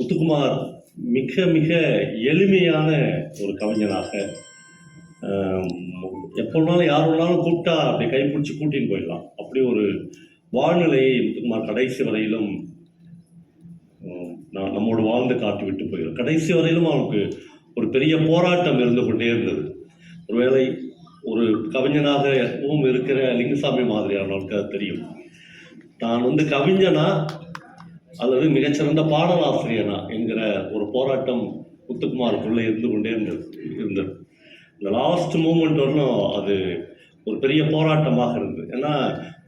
முத்துக்குமார் மிக மிக எளிமையான ஒரு கவிஞனாக எப்போனாலும் எப்போ வேணாலும் யார் வேணாலும் கூப்பிட்டா அப்படி கைப்பிடிச்சி கூட்டின்னு போயிடலாம். அப்படி ஒரு வாழ்நிலையை முத்துக்குமார் கடைசி வரையிலும் நான் நம்மோடு வாழ்ந்து காட்டி விட்டு போயிடும். கடைசி வரையிலும் அவனுக்கு ஒரு பெரிய போராட்டம் இருந்து கொண்டே இருந்தது. ஒருவேளை ஒரு கவிஞனாக எப்பவும் இருக்கிற லிங்குசாமி மாதிரியானவர்களுக்கு அது தெரியும். நான் வந்து கவிஞனா அல்லது மிகச்சிறந்த பாடலாசிரியனா என்கிற ஒரு போராட்டம் முத்துக்குமாருக்குள்ளே இருந்து கொண்டே இருந்தது இருந்தது. இந்த லாஸ்ட் மூமெண்ட் வரலும் அது ஒரு பெரிய போராட்டமாக இருந்தது. ஏன்னா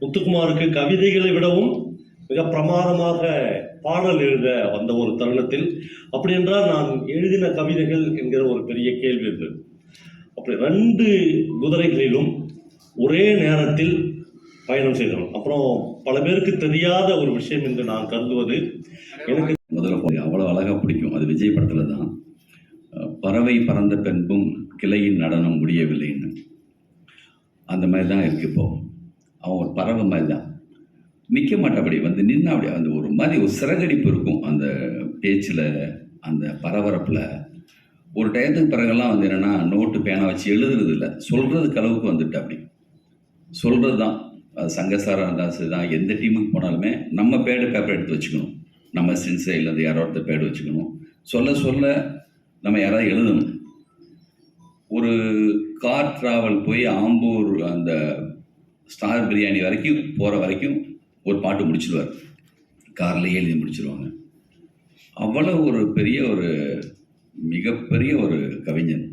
முத்துக்குமாருக்கு கவிதைகளை விடவும் மிக பிரமாதமாக பாடல் எழுத வந்த ஒரு தருணத்தில் அப்படி என்றால் நான் எழுதின கவிதைகள் என்கிற ஒரு பெரிய கேள்வி இருந்தது. அப்படி ரெண்டு குதிரைகளிலும் ஒரே நேரத்தில் பயணம் செய்தோம் அப்புறம் பல பேருக்கு தெரியாத ஒரு விஷயம் என்று நான் கருதுவது. எனக்கு முதல்ல போய் அவ்வளோ அழகாக பிடிக்கும். அது விஜய் படத்தில் தான். பறவை பறந்த பின்பும் கிளையின் நடனம் முடியவில்லைன்னு அந்த மாதிரி தான் இருக்கு இப்போ. அவன் ஒரு பறவை மாதிரி தான். நிற்க மாட்டபடி வந்து நின்று அப்படி அந்த ஒரு மாதிரி ஒரு சிறகடிப்பு இருக்கும் அந்த பேச்சில் அந்த பரபரப்பில். ஒரு டயத்துக்கு பிறகெல்லாம் வந்து என்னென்னா நோட்டு பேனா வச்சு எழுதுறது இல்லை. சொல்கிறதுக்கு அளவுக்கு வந்துட்டு அப்படி. சொல்கிறது தான் அது சங்கசாராக இருந்தாலும் சரி தான் எந்த டீமுக்கு போனாலுமே நம்ம பேடு பேப்பர் எடுத்து வச்சுக்கணும். நம்ம சின்சே இல்லை யாரோ ஒருத்தர் பேடு வச்சுக்கணும். சொல்ல சொல்ல நம்ம யாராவது எழுதணும். ஒரு கார் ட்ராவல் போய் ஆம்பூர் அந்த ஸ்டார் பிரியாணி வரைக்கும் போகிற வரைக்கும் ஒரு பாட்டு முடிச்சிடுவார் கார்லேயே எழுதி முடிச்சிருவாங்க. அவ்வளோ ஒரு பெரிய ஒரு மிகப்பெரிய ஒரு கவிஞன்.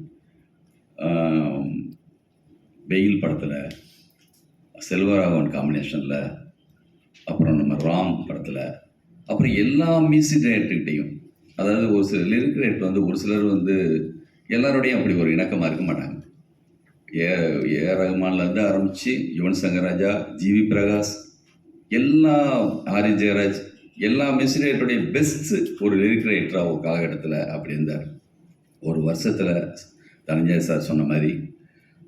வெயில் படத்தில் செல்வராகவன் காம்பினேஷனில் அப்புறம் நம்ம ராம் படத்தில் அப்புறம் எல்லா மியூசிக் டைரக்டர்கிட்டையும் அதாவது ஒரு சில லிரிக் டைரக்டர் வந்து ஒரு சிலர் வந்து எல்லாரோடையும் அப்படி ஒரு இணக்கமாக இருக்க மாட்டாங்க. ஏ ஏ ரகுமான்லேருந்து ஆரம்பித்து யுவன் சங்கர் ராஜா ஜிவி பிரகாஷ் எல்லா ஆரி ஜெயராஜ் எல்லா மியூசிக் டைரக்டருடைய பெஸ்ட்டு ஒரு லிரிக் ரைட்டராக ஒரு காலகட்டத்தில் அப்படி இருந்தார். ஒரு வருஷத்தில் தனஞ்சய சார் சொன்ன மாதிரி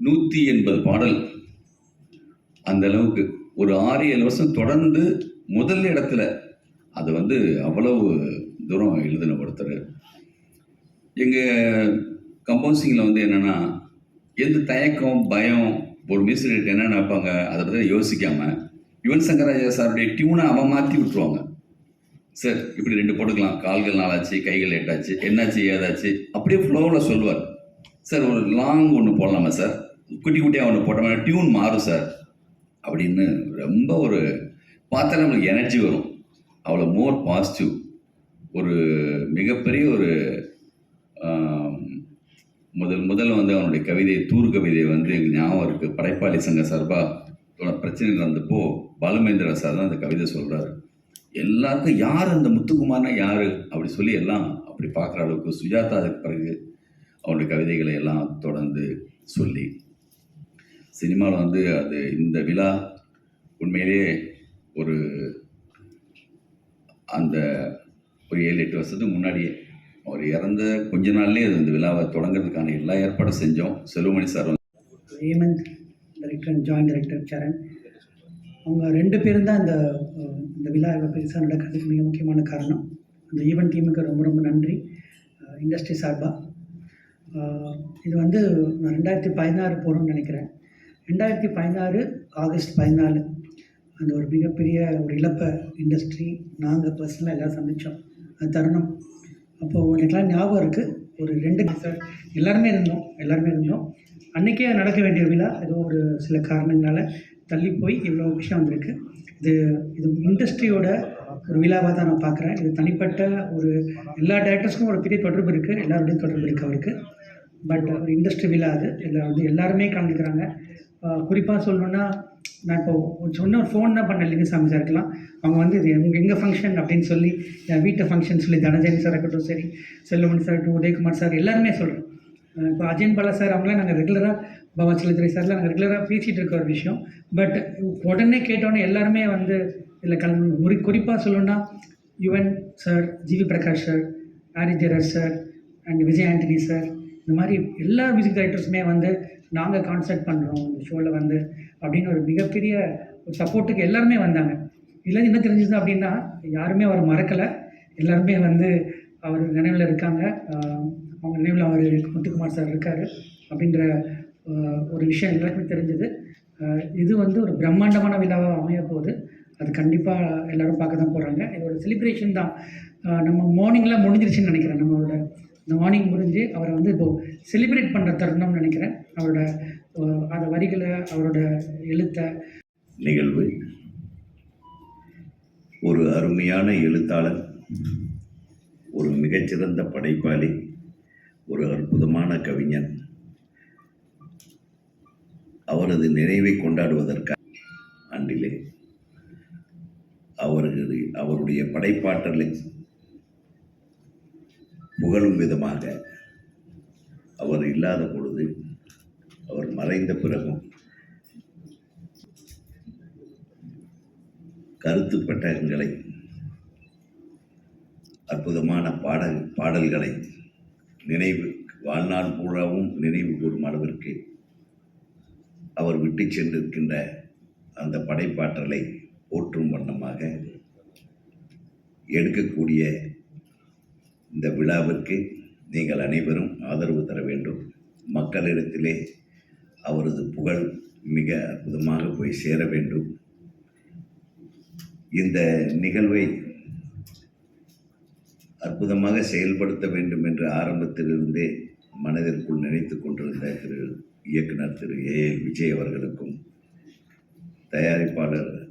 நூற்றி எண்பது பாடல் அந்த அளவுக்கு. ஒரு ஆறு ஏழு வருஷம் தொடர்ந்து முதல் இடத்துல அது வந்து அவ்வளவு தூரம் எழுதின ஒருத்தர். எங்கள் கம்போசிங்கில் வந்து என்னென்னா எந்த தயக்கம் பயம் ஒரு மியூசிக் என்ன நினைப்பாங்க அதை பற்றி யோசிக்காமல் யுவன் சங்கராஜா சாருடைய டியூனை அவன் மாற்றி விட்டுருவாங்க. சார் இப்படி ரெண்டு போட்டுக்கலாம். கால்கள் நாளாச்சு கைகள் எட்டாச்சு என்னாச்சு ஏதாச்சு. அப்படியே ஃப்ளோவில் சொல்லுவார். சார் ஒரு லாங் ஒன்று போடலாமா சார்? குட்டி குட்டியாக ஒன்று போட்டோம்னா டியூன் மாறும் சார். அப்படின்னு ரொம்ப ஒரு பார்த்தா நம்மளுக்கு எனர்ஜி வரும். அவ்வளோ மோர் பாசிட்டிவ் ஒரு மிகப்பெரிய ஒரு முதல் முதல்ல வந்து அவனுடைய கவிதை தூர் கவிதை வந்து எங்கள் ஞாபகம் இருக்குது படைப்பாளி சங்க சார்பாக பிரச்சனை நடந்தப்போ பாலுமேந்திர சார் தான் அந்த கவிதை சொல்கிறாரு எல்லாருக்கும் யார் அந்த முத்துக்குமார்னா யார்? அப்படி சொல்லி எல்லாம் அப்படி பார்க்குற அளவுக்கு சுஜாதா அதுக்கு பிறகு அவனுடைய கவிதைகளை எல்லாம் தொடர்ந்து சொல்லி சினிமாவில் வந்து அது இந்த விழா உண்மையிலேயே ஒரு அந்த ஒரு ஏழு எட்டு வருஷத்துக்கு முன்னாடியே அவர் இறந்த கொஞ்ச நாள்லேயே அது இந்த விழாவை தொடங்குறதுக்கான எல்லா ஏற்பாடும் செஞ்சோம். செல்வமணி சார் வந்து Hemanth director join joint director Saran. அவங்க ரெண்டு பேரும் தான் இந்த இந்த விழா பெருசாக நடக்கிறதுக்கு மிக முக்கியமான காரணம். அந்த ஈவெண்ட் டீமுக்கு ரொம்ப ரொம்ப நன்றி. இண்டஸ்ட்ரி சார்பாக இது வந்து நான் ரெண்டாயிரத்தி பதினாறு போகிறோம்னு நினைக்கிறேன். ரெண்டாயிரத்தி பதினாறு ஆகஸ்ட் பதினாலு. அந்த ஒரு மிகப்பெரிய ஒரு இழப்பை இண்டஸ்ட்ரி நாங்கள் பர்சனலாக எல்லோரும் சந்தித்தோம் அந்த தருணம். அப்போது எனக்குலாம் ஞாபகம் இருக்குது ஒரு ரெண்டு சார் எல்லாருமே இருந்தோம். எல்லாருமே இருந்தோம். அன்றைக்கே நடக்க வேண்டிய விழா. ஏதோ ஒரு சில காரணங்களால தள்ளி போய் இவ்வளோ விஷயம் வந்திருக்கு. இது இது இண்டஸ்ட்ரியோட ஒரு விழாவாக தான் நான் பார்க்குறேன். இது தனிப்பட்ட ஒரு எல்லா டேரக்டர்ஸ்க்கும் ஒரு பெரிய தொடர்பு இருக்குது எல்லாருடையும் தொடர்பு இருக்குது அவருக்கு. பட் ஒரு இண்டஸ்ட்ரி விழா அது. இதில் வந்து எல்லாருமே கலந்துக்கிறாங்க. குறிப்பாக சொல்லணுன்னா நான் இப்போ சொன்ன ஒரு ஃபோன் தான் பண்ண லிங்கசாமி சாருக்கெல்லாம் அவங்க வந்து இது எங்கள் எங்கள் ஃபங்க்ஷன் அப்படின்னு சொல்லி என் வீட்டை ஃபங்க்ஷன் சொல்லி தனஜயன் சார் இருக்கட்டும் சரி செல்லமணி சார் இருக்கட்டும் உதயகுமார் சார் எல்லாருமே சொல்கிறேன் இப்போ அஜயன் பாலா சார் அவங்களாம் நாங்கள் ரெகுலராக பாபா சிலத்துறை சார்லாம் நாங்கள் ரெகுலராக பேசிகிட்டு இருக்க ஒரு விஷயம். பட் உடனே கேட்டோன்னே எல்லாருமே வந்து இதில் கலந்து முறி குறிப்பாக சொல்லணும்னா Yuvan sir GV Prakash sir Harris sir and Vijay Antony sir இந்த மாதிரி எல்லா மியூசிக் டைரக்டர்ஸுமே வந்து நாங்கள் கான்சர்ட் பண்ணுறோம் இந்த ஷோவில் வந்து அப்படின்னு ஒரு மிகப்பெரிய ஒரு சப்போர்ட்டுக்கு எல்லாருமே வந்தாங்க. இதில் என்ன தெரிஞ்சுது அப்படின்னா யாருமே அவரை மறக்கலை. எல்லாருமே வந்து அவர் நினைவில் இருக்காங்க. அவங்க நினைவில் அவர் முத்துக்குமார் சார் இருக்கார் அப்படின்ற ஒரு விஷயம் எல்லாருக்குமே தெரிஞ்சது. இது வந்து ஒரு பிரம்மாண்டமான விழாவாக அமைய போகுது. அது கண்டிப்பாக எல்லோரும் பார்க்க தான் போகிறாங்க இதோட செலிப்ரேஷன் தான். நம்ம மார்னிங்கில் முடிஞ்சிருச்சுன்னு நினைக்கிறேன் நம்மளோட இந்த மார்னிங் முடிஞ்சு அவரை வந்து இப்போது செலிப்ரேட் பண்ணுற தருணம்னு நினைக்கிறேன். அவரோட அந்த வரிகளை அவரோட எழுத்த. நிகழ்வு. ஒரு அருமையான எழுத்தாளர் ஒரு மிகச்சிறந்த படைப்பாளி ஒரு அற்புதமான கவிஞன். அவரது நினைவை கொண்டாடுவதற்காக ஆண்டிலே அவரது அவருடைய படைப்பாற்றலை புகழும் விதமாக அவர் இல்லாத பொழுது அவர் மறைந்த பிறகும் கருத்து பெட்டகங்களை அற்புதமான பாடல் பாடல்களை நினைவு வாழ்நாள் பூராவும் நினைவு கூறும் அளவிற்கு அவர் விட்டு சென்றிருக்கின்ற அந்த படைப்பாற்றலை போற்றும் வண்ணமாக எடுக்கக்கூடிய இந்த விழாவிற்கு நீங்கள் அனைவரும் ஆதரவு தர வேண்டும். மக்களிடத்திலே அவரது புகழ் மிக அற்புதமாக போய் சேர வேண்டும். இந்த நிகழ்வை அற்புதமாக செயல்படுத்த வேண்டும் என்று ஆரம்பத்திலிருந்தே மனதிற்குள் நினைத்து கொண்டிருந்த திரு இயக்குனர் திரு ஏ எல் விஜய் அவர்களுக்கும் தயாரிப்பாளர்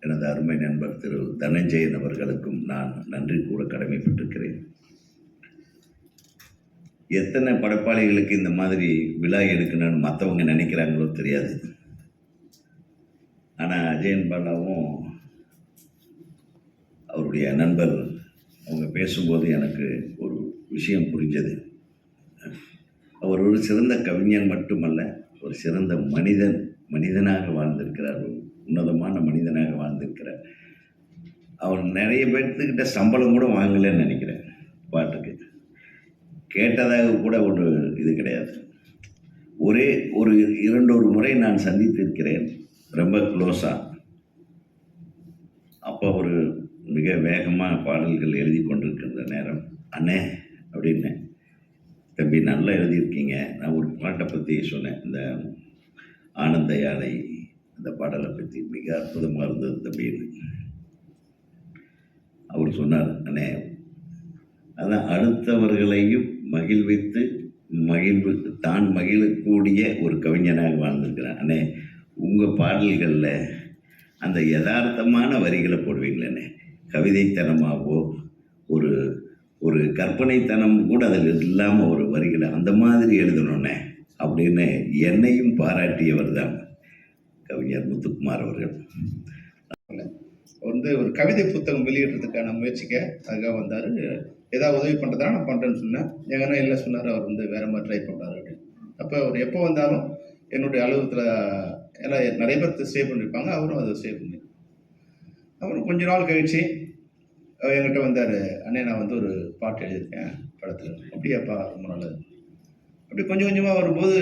எனது அருமை நண்பர் திரு தனஞ்சயன் அவர்களுக்கும் நான் நன்றி கூற கடமைப்பட்டிருக்கிறேன். எத்தனை படைப்பாளிகளுக்கு இந்த மாதிரி விழா எடுக்கணும்னு மற்றவங்க நினைக்கிறாங்களோ தெரியாது. ஆனால் அஜயன் பாலாவும் அவருடைய நண்பர் அவங்க பேசும்போது எனக்கு ஒரு விஷயம் புரிஞ்சது. அவர் ஒரு சிறந்த கவிஞன் மட்டுமல்ல ஒரு சிறந்த மனிதன் மனிதனாக வாழ்ந்திருக்கிறார். உன்னதமான மனிதனாக வாழ்ந்திருக்கிறார் அவர் நிறைய பேர்த்துக்கிட்ட சம்பளம் கூட வாங்கலைன்னு நினைக்கிறேன் பாட்டுக்கு. கேட்டதாக கூட ஒரு இது கிடையாது. ஒரே ஒரு இரண்டொரு முறை நான் சந்தித்திருக்கிறேன் ரொம்ப க்ளோஸாக அப்போ ஒரு மிக வேகமாக பாடல்கள் எழுதி கொண்டிருக்கின்ற நேரம். அண்ணே அப்படின்னேன். தம்பி நல்லா எழுதியிருக்கீங்க. நான் ஒரு பாட்டை பற்றி சொன்னேன். இந்த ஆனந்த யானை அந்த பாடலை பற்றி மிக அற்புதமாக இருந்தது தம்பின்னு அவர் சொன்னார் அண்ணே அதான் அடுத்தவர்களையும் மகிழ்வித்து மகிழ்வு தான் மகிழக்கூடிய ஒரு கவிஞனாக வாழ்ந்திருக்கிறேன் அண்ணே உங்கள் பாடல்களில் அந்த யதார்த்தமான வரிகளை போடுவீங்களேண்ணே கவிதைத்தனமாகவோ ஒரு ஒரு கற்பனைத்தனம் கூட அதில் இல்லாமல் ஒரு வரிகளை அந்த மாதிரி எழுதணுண்ணே அப்படின்னு என்னையும் பாராட்டியவர் தான். கவிஞர் முத்துக்குமார் அவர்கள். வந்து ஒரு கவிதை புத்தகம் வெளியிடுறதுக்கான முயற்சிக்க அதுக்காக வந்தார். ஏதாவது உதவி பண்ணுறதா நான் பண்ணுறேன்னு சொன்னேன். எங்கன்னா இல்லை சொன்னார் அவர் வந்து வேற மாதிரி ட்ரை பண்ணுறாரு அப்படின்னு. அப்போ அவர் எப்போ வந்தாலும் என்னுடைய அலுவலகத்தில் எல்லாம் நிறைய பேர் சேவ் பண்ணியிருப்பாங்க அவரும் அதை சேவ் பண்ணி அப்புறம் கொஞ்ச நாள் கழிச்சு அவர் என்கிட்ட வந்தார். அண்ணே நான் வந்து ஒரு பாட்டு எழுதியிருக்கேன் படத்தில். அப்படியாப்பா ரொம்ப நல்லது. அப்படி கொஞ்சம் கொஞ்சமாக வரும்போது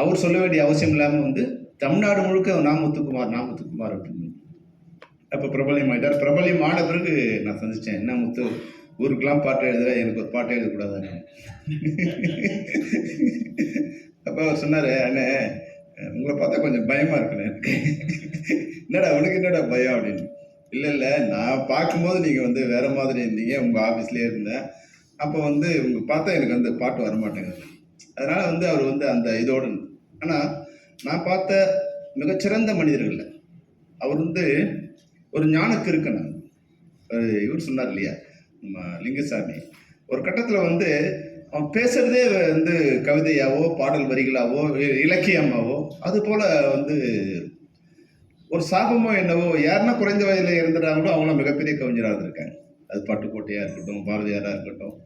அவர் சொல்ல வேண்டிய அவசியம் இல்லாமல் வந்து தமிழ்நாடு முழுக்க நாமத்துக்குமார் நாமத்துக்குமார் அப்படின்னு. அப்போ பிரபலியம் ஆகிட்டார் பிரபலியம் ஆன பிறகு நான் சந்தித்தேன் என்ன முத்து ஊருக்கெல்லாம் பாட்டு எழுதுற எனக்கு ஒரு பாட்டு எழுதக்கூடாது அப்போ அவர் சொன்னார் அண்ணே உங்களை பார்த்தா கொஞ்சம் பயமாக இருக்குண்ணே. எனக்கு என்னடா உனக்கு என்னடா பயம் அப்படின்னு. இல்லை இல்லை நான் பார்க்கும்போது நீங்கள் வந்து வேற மாதிரி இருந்தீங்க. உங்கள் ஆஃபீஸ்லேயே இருந்தேன். அப்போ வந்து உங்கள் பார்த்தா எனக்கு அந்த பாட்டு வர மாட்டேங்குது அதனால் வந்து அவர் வந்து அந்த இதோடு ஆனால் நான் பார்த்த மிகச்சிறந்த மனிதர்கள் அவர் வந்து ஒரு ஞானக்கு இருக்கணும் இவர் சொன்னார் இல்லையா? நம்ம லிங்கசாமி. ஒரு கட்டத்தில் வந்து அவன் பேசுறதே வந்து கவிதையாவோ பாடல் வரிகளாவோ இலக்கியமாவோ அது போல வந்து ஒரு சாபமோ என்னவோ யாருன்னா குறைந்த வயதில் இருந்துட்டாங்களோ அவங்களாம் மிகப்பெரிய கவிஞராக இருந்திருக்காங்க. அது பாட்டுக்கோட்டையாக இருக்கட்டும் பாரதியாராக இருக்கட்டும்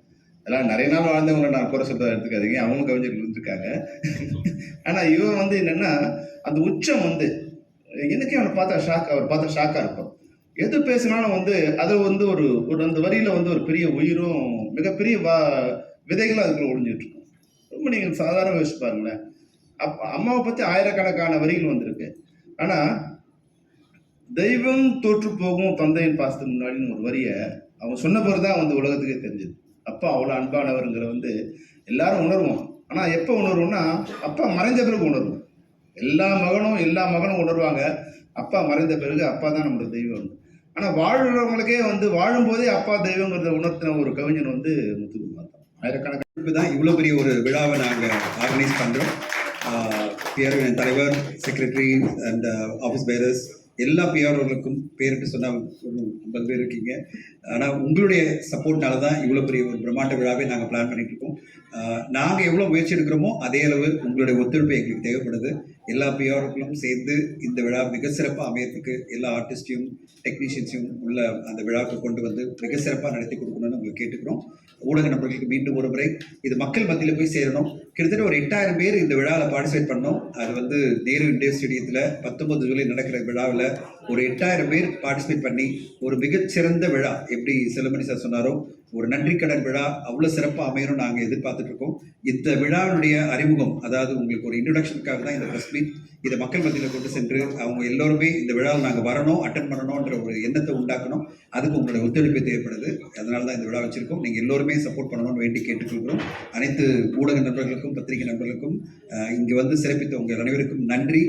அதெல்லாம் நிறைய நாள் வாழ்ந்தவங்களை நான் குறை சொல்றதை எடுத்துக்காதீங்க. அவங்களும் கவிஞர்கள் இருந்திருக்காங்க. ஆனால் இவன் வந்து என்னன்னா அந்த உச்சம் வந்து எனக்கே அவனை பார்த்தா ஷாக் அவர் பார்த்தா ஷாக்காக இருக்கும் எது பேசினாலும் வந்து அது வந்து ஒரு ஒரு அந்த வரியில வந்து ஒரு பெரிய உயிரும் மிகப்பெரிய வா விதைகளும் அதுக்குள்ள ஒழிஞ்சிட்டு இருக்கும் ரொம்ப நீங்கள் சாதாரண யோசிச்சு பாருங்களேன். அப் அம்மாவை பற்றி ஆயிரக்கணக்கான வரிகள் வந்திருக்கு. ஆனால் தெய்வம் தோற்று போகும் தந்தையின் பாசத்துக்கு முன்னாடின்னு ஒரு வரியை அவங்க சொன்ன பிறகு தான் வந்து உலகத்துக்கே தெரிஞ்சது. அப்பா அவ்வளோ அன்பானவருங்கிற வந்து எல்லாரும் உணர்வோம். ஆனால் எப்போ உணர்வோம்னா அப்பா மறைஞ்ச பிறகு உணர்வோம். எல்லா மகனும் எல்லா மகனும் உணர்வாங்க. அப்பா மறைந்த பிறகு அப்பா தான் நம்மளோட தெய்வம் ஆனால் வாழ்கிறவங்களுக்கே வந்து வாழும்போதே அப்பா தெய்வங்கிறத உணர்த்தின ஒரு கவிஞன் வந்து முத்துக்குமார் தான். ஆயிரக்கணக்கான தான் இவ்வளோ பெரிய ஒரு விழாவை நாங்கள் ஆர்கனைஸ் பண்ணுறோம் பிஆர்ஓவின் தலைவர் செக்ரட்டரி அண்ட் ஆஃபீஸ் பேரர்ஸ் எல்லா பிஆர்ஓர்களுக்கும் பேரிட்டு சொன்னால் ஒரு ஐம்பது பேர் இருக்கீங்க. ஆனால் உங்களுடைய சப்போர்ட்னால தான் இவ்வளோ பெரிய ஒரு பிரம்மாண்ட விழாவை நாங்கள் பிளான் பண்ணிட்டு இருக்கோம் நாங்கள் எவ்வளோ முயற்சி எடுக்கிறோமோ அதே அளவு உங்களுடைய ஒத்துழைப்பு எங்களுக்கு தேவைப்படுது. எல்லா பிஆர்களும் சேர்ந்து இந்த விழா மிக சிறப்பாக அமையறதுக்கு எல்லா ஆர்டிஸ்டையும் டெக்னீஷியன்ஸையும் உள்ள அந்த விழாவுக்கு கொண்டு வந்து மிக சிறப்பாக நடத்தி கொடுக்கணும்னு உங்களுக்கு கேட்டுக்கிறோம். ஊடக நண்பர்களுக்கு மீண்டும் ஒரு முறை இது மக்கள் மத்தியில் போய் சேரணும். கிட்டத்தட்ட ஒரு எட்டாயிரம் பேர் இந்த விழாவில் பார்ட்டிசிபேட் பண்ணோம். அது வந்து நேரு இண்டோர் ஸ்டேடியத்தில் பத்தொன்பது ஜூலை நடக்கிற விழாவில் ஒரு எட்டாயிரம் பேர் பார்ட்டிசிபேட் பண்ணி ஒரு மிகச்சிறந்த விழா எப்படி செல்லுமணி சார் சொன்னாரோ ஒரு நன்றி கடன் விழா அவ்வளோ சிறப்பாக அமையணும் நாங்கள் எதிர்பார்த்துட்டு இருக்கோம் இந்த விழாவினுடைய அறிமுகம் அதாவது உங்களுக்கு ஒரு இன்ட்ரடக்ஷனுக்காக தான் இந்த ப்ரெஸ் மீட் இதை மக்கள் மத்தியில் கொண்டு சென்று அவங்க எல்லோருமே இந்த விழாவில் நாங்கள் வரணும் அட்டன் பண்ணணுன்ற ஒரு எண்ணத்தை உண்டாக்கணும். அதுக்கு உங்களுடைய ஒத்துழைப்பு தேவைப்படுது. அதனால தான் இந்த விழா வச்சிருக்கோம். நீங்கள் எல்லோருமே சப்போர்ட் பண்ணணும்னு வேண்டி கேட்டுக்கொள்கிறோம். அனைத்து ஊடக நண்பர்களுக்கும் பத்திரிகை நண்பர்களுக்கும் இங்கே வந்து சிறப்பித்த உங்கள் அனைவருக்கும் நன்றி.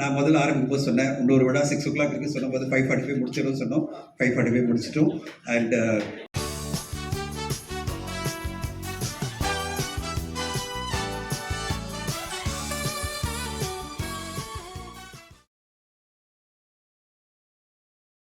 நான் முதல்ல ஆரம்பிக்கும் போது சொன்னேன் இன்னொரு விழா சிக்ஸ் ஓ கிளாக் இருக்கு. சொன்னபோது ஃபைவ் ஃபார்ட்டி ஃபைவ் முடிச்சிடும் சொன்னோம். ஃபைவ் ஃபார்ட்டி ஃபைவ் முடிச்சிட்டோம் அண்ட்